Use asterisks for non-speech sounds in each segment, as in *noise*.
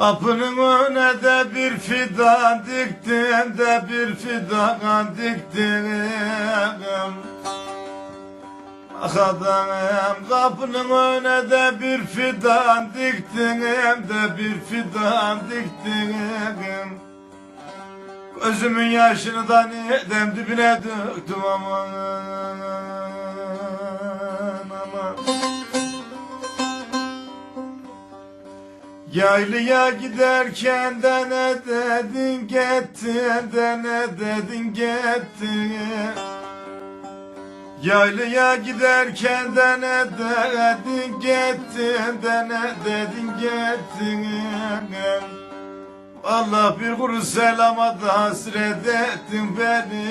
Kapının önüne de bir fidan diktim de bir fidan diktim. Akadam kapının önüne de bir fidan diktim de bir fidan diktim. Gözümün yaşını da neden dibine döktüm aman Yaylıya giderken de ne dedin gittin de ne dedin gittin. Yaylıya giderken de ne dedin gittin de ne dedin gittin. Allah bir kuru selama da hasret ettin beni,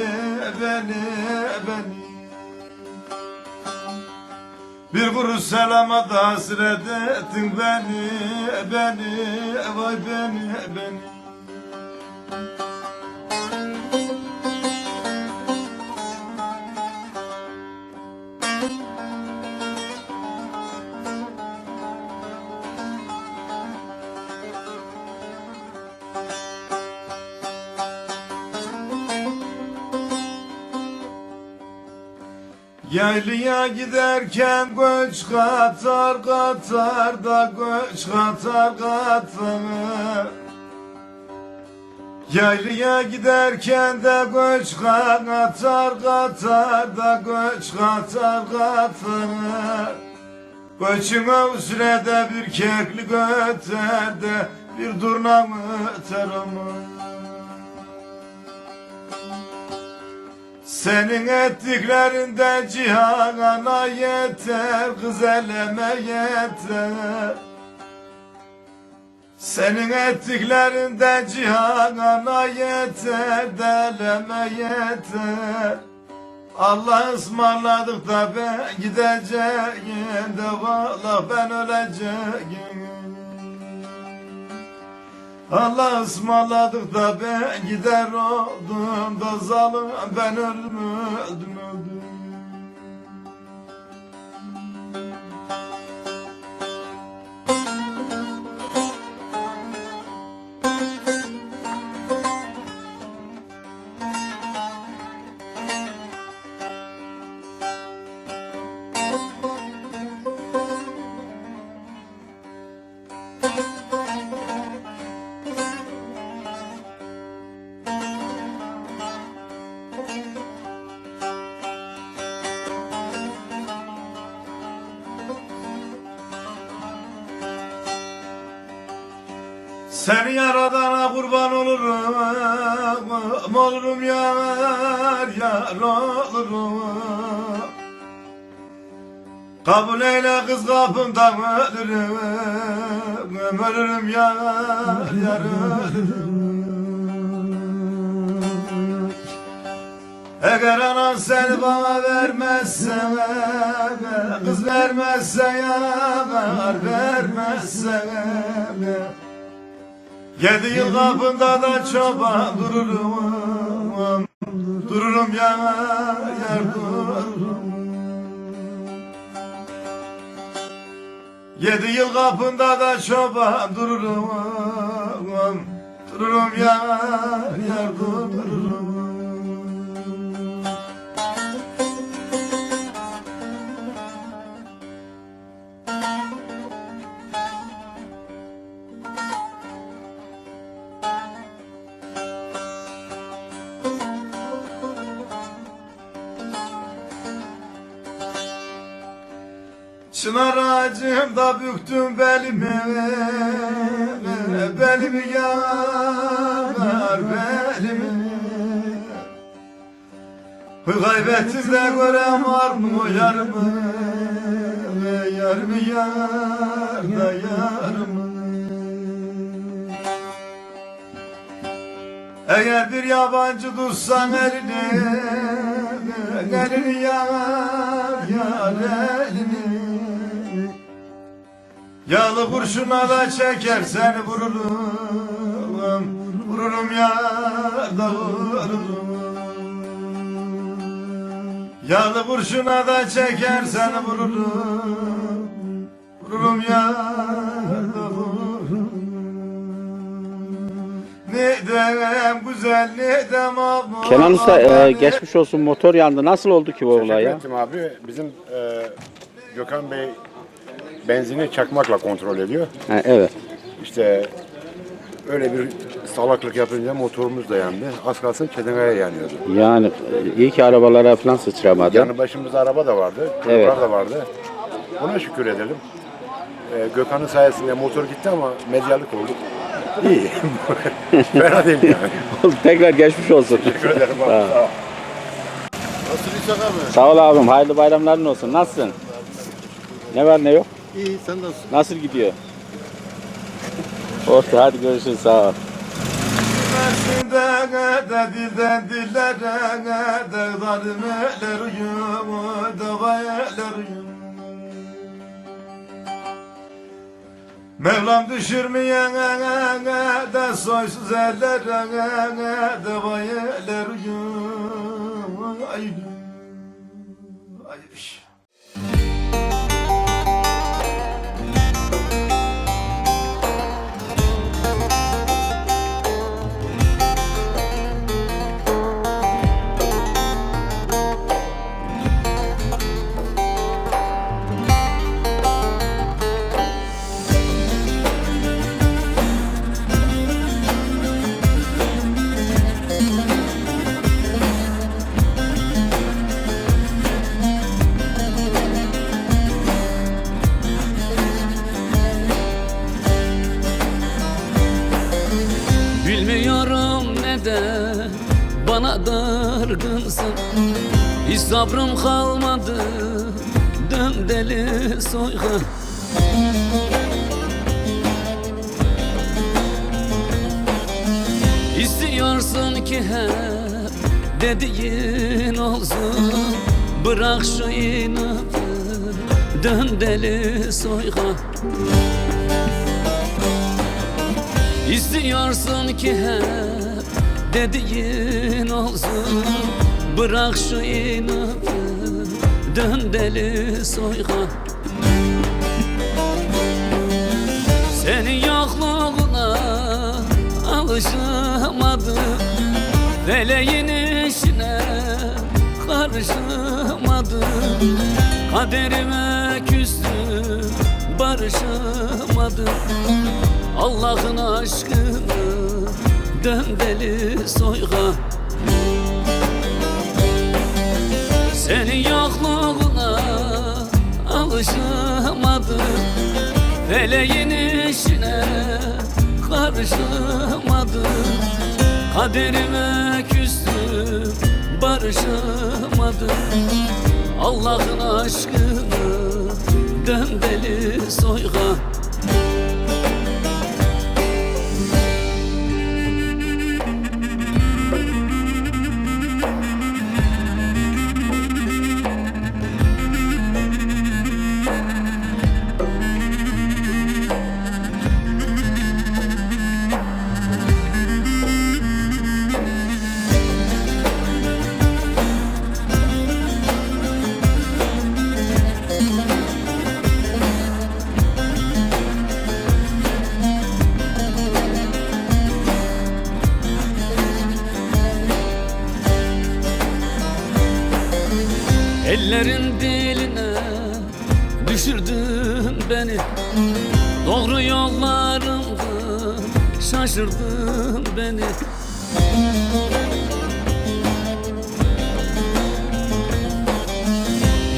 beni, beni Bir kuru selama da hasret ettin beni, beni, vay beni, beni Yaylıya giderken göç katar katar da göç katar katar. Yaylıya giderken de göç katar katar da göç katar katar. Göçün sürede bir keklik öter de bir durnam öter aman Senin ettiklerinden cihana yeter Kız eleme yeter. Senin ettiklerinden cihana yeter Deleme yeter. Allah ısmarladık da ben gideceğim de valla ben öleceğim Allah ısmarladık da ben gider oldum da zalim ben öldüm Seni yaradana kurban olurum Olurum yar yar olurum. Kabul eyle kız kapından ölürüm Ölürüm yar yar ölürüm Eğer anan seni bana vermezse Kız vermezse yar vermezse Yedi yıl kapında da çoban dururum. Dururum yar yar dururum. Yedi yıl kapında da çoban dururum. Dururum yar Çınar ağacımda büktüm belimi Belimi yar belimi Kaybettim de görem var mı yarımı Yarımı yar da yarımı? Eğer bir yabancı tutsan elini Elini yar yar elini Yağlı kurşuna da çeker seni vururum Vururum yar da vururum Yağlı kurşuna da çeker seni vururum Vururum yar da vururum güzelliğim, güzelliğim ama. Kenan Usta e, geçmiş olsun motor yandı. Nasıl oldu ki bu olay Teşekkür ya? ettim abi. Bizim e, Gökhan Bey benzini çakmakla kontrol ediyor. Ha, evet. İşte öyle bir salaklık yapınca motorumuz da yandı. Az kalsın çetingaya yanıyordu. Yani iyi ki arabalara falan sıçramadı. Yanı başımızda araba da vardı, çocuklar Evet. da vardı. Buna şükür edelim. E, Gökhan'ın sayesinde motor gitti ama medyalık olduk. İyi. *laughs* Fena değil yani. *laughs* Tekrar geçmiş olsun. Teşekkür ederim abi. Sağ ol. Sağ ol. Nasıl İshak abi? Sağ ol abim. Hayırlı bayramların olsun. Nasılsın? Ne var ne yok? İyi sen nasılsın? Nasıl gidiyor? Orta hadi görüşürüz sağ ol. Mevlam düşürmeyene de soysuz ellere de gayeler uyum sabrım kalmadı. Dön deli soyga. İstiyorsun ki hep dediğin olsun. Bırak şu inadı dön deli soyga. İstiyorsun ki hep dediğin olsun Bırak şu inadı dön deli soyga. Senin yokluğuna alışamadım Feleğin işine karışamadım. Kaderime küstüm barışamadım. Allah'ın aşkını dön deli soyga Senin yokluğuna alışamadım. Feleğin işine karışamadım. Kaderime küstüm barışamadım. Allah'ın aşkını dön deli soyga şaşırdın beni.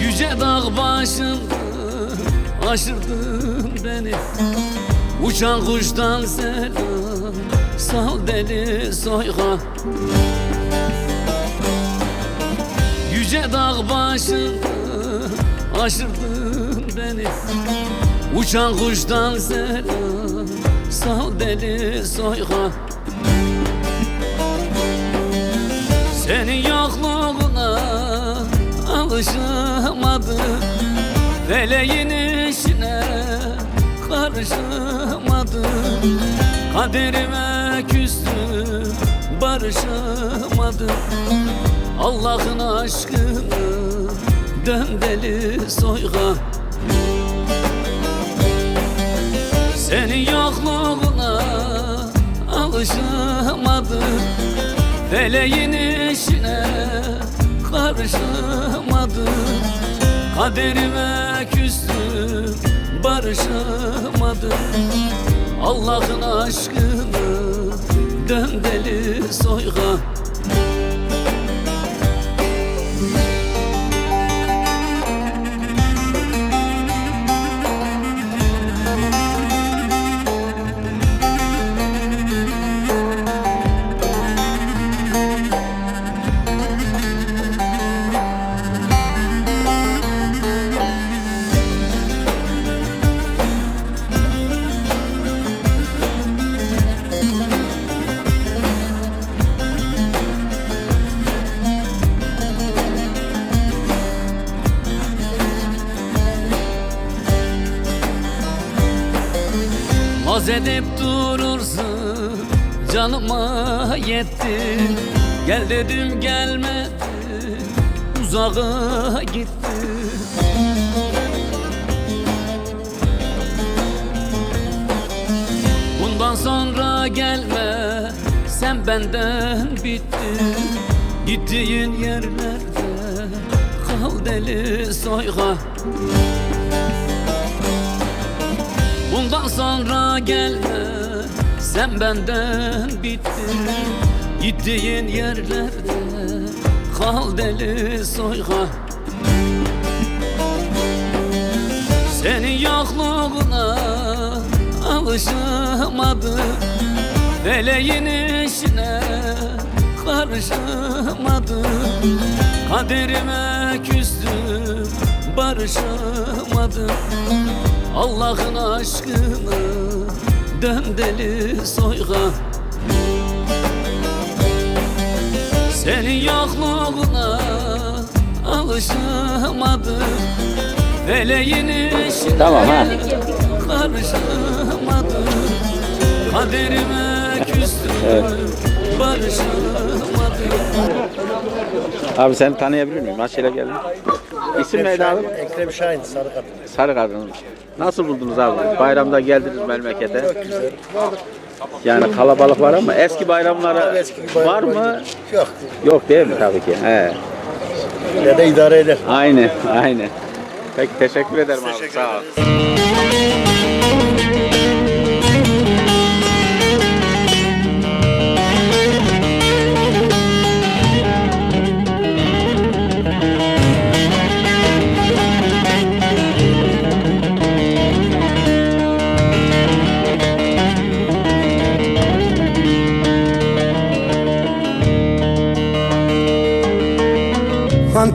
Yüce dağ başında aşırdın beni. Uçan kuştan selam sal deli soyga. Yüce dağ başında aşırdın beni. Uçan kuştan selam sal deli soyga. Senin yokluğuna alışamadım. Feleğin işine karışamadım. Kaderime küstüm barışamadım. Allah'ın aşkını dön deli soyga yokluğuna alışamadım. Feleğin işine karışamadım. Kaderime küstüm barışamadım. Allah'ın aşkını dön deli soygan Haz edip durursun canıma yetti. Gel dedim gelmedi uzağa gitti. Bundan sonra gelme sen benden bittin Gittiğin yerlerde kal deli soyga Bundan sonra gelme Sen benden bittin. Gittiğin yerlerde Kal deli soyga. Senin yokluğuna Alışamadım. Feleğin işine Karışamadım. Kaderime küstüm Barışamadım Allah'ın aşkını dön deli soyga Senin yokluğuna alışamadım Feleğin işine Tamam, ha. karışamadım Kaderime küstüm barışamadım Abi seni tanıyabilir miyim? Yere geldin? İsim neydi abi? Ekrem Şahin Sarı Kadın. Sarı kadın. Nasıl buldunuz abi? Bayramda geldiniz memlekete. Yani kalabalık var ama eski bayramlara var mı? Yok. Yok değil mi tabii ki? He. Yine de idare eder. Aynı, aynı. Peki teşekkür ederim abi. Sağ ol.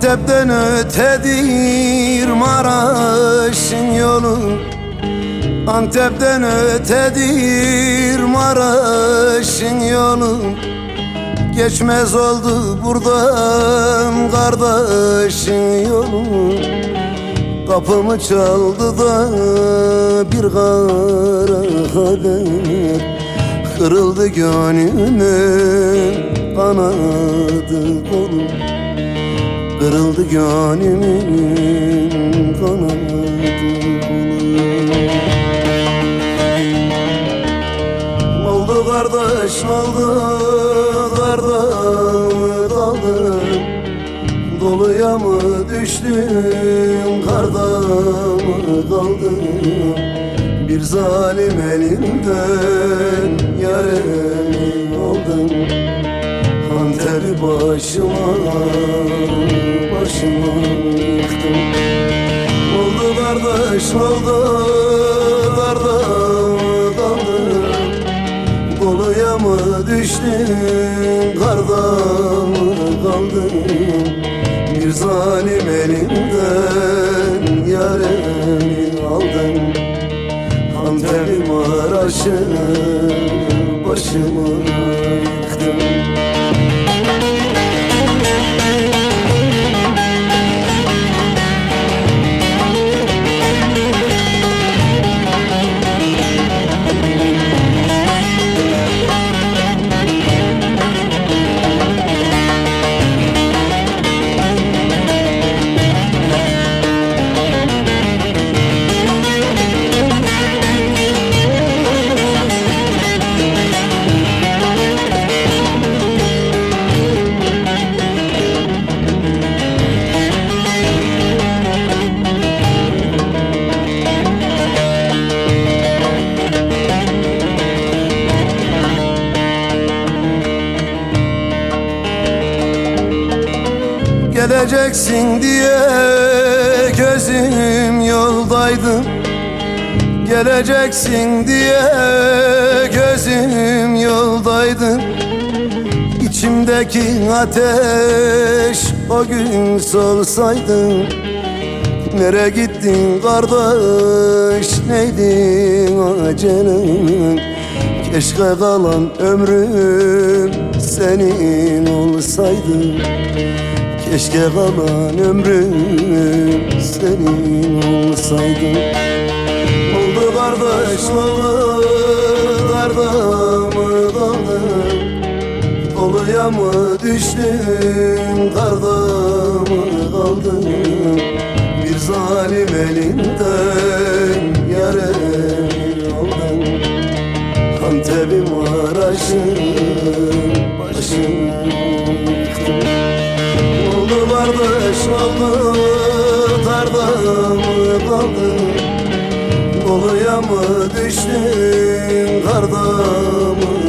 Antep'ten ötedir Maraş'ın yolu. Antep'ten ötedir Maraş'ın yolu. Geçmez oldu buradan kardeşin yolu. Kapımı çaldı da bir kara kader Kırıldı gönlümün kanadı kolum Kırıldı gönlümün kanadı Oldu kardeş oldu kardeş daldım. Doluya mı düştüm karda mı kaldım Bir zalim elinden aldım Hanter başıma başıma yıktım Oldu kardeş oldu kardeş kaldım Doluya mı düştüm karda mı kaldım Bir zalim elinden yaremi aldım Antep'i Maraş'ı başıma yıktım Geleceksin diye gözüm yoldaydı. İçimdeki ateş o gün solsaydı. Nere gittin kardeş neydin acelen Keşke kalan ömrüm senin olsaydı. Keşke kalan ömrüm senin olsaydı Oldu kardeş oldu Darda mı kaldın Doluya mı düştün? Darda mı kaldın? Bir zalim elinden Yare oldun Antep'im Maraş'ım Başım yıktım Oldu kardeş oldu Darda mı kaldın Doluya mı düştün Karda mı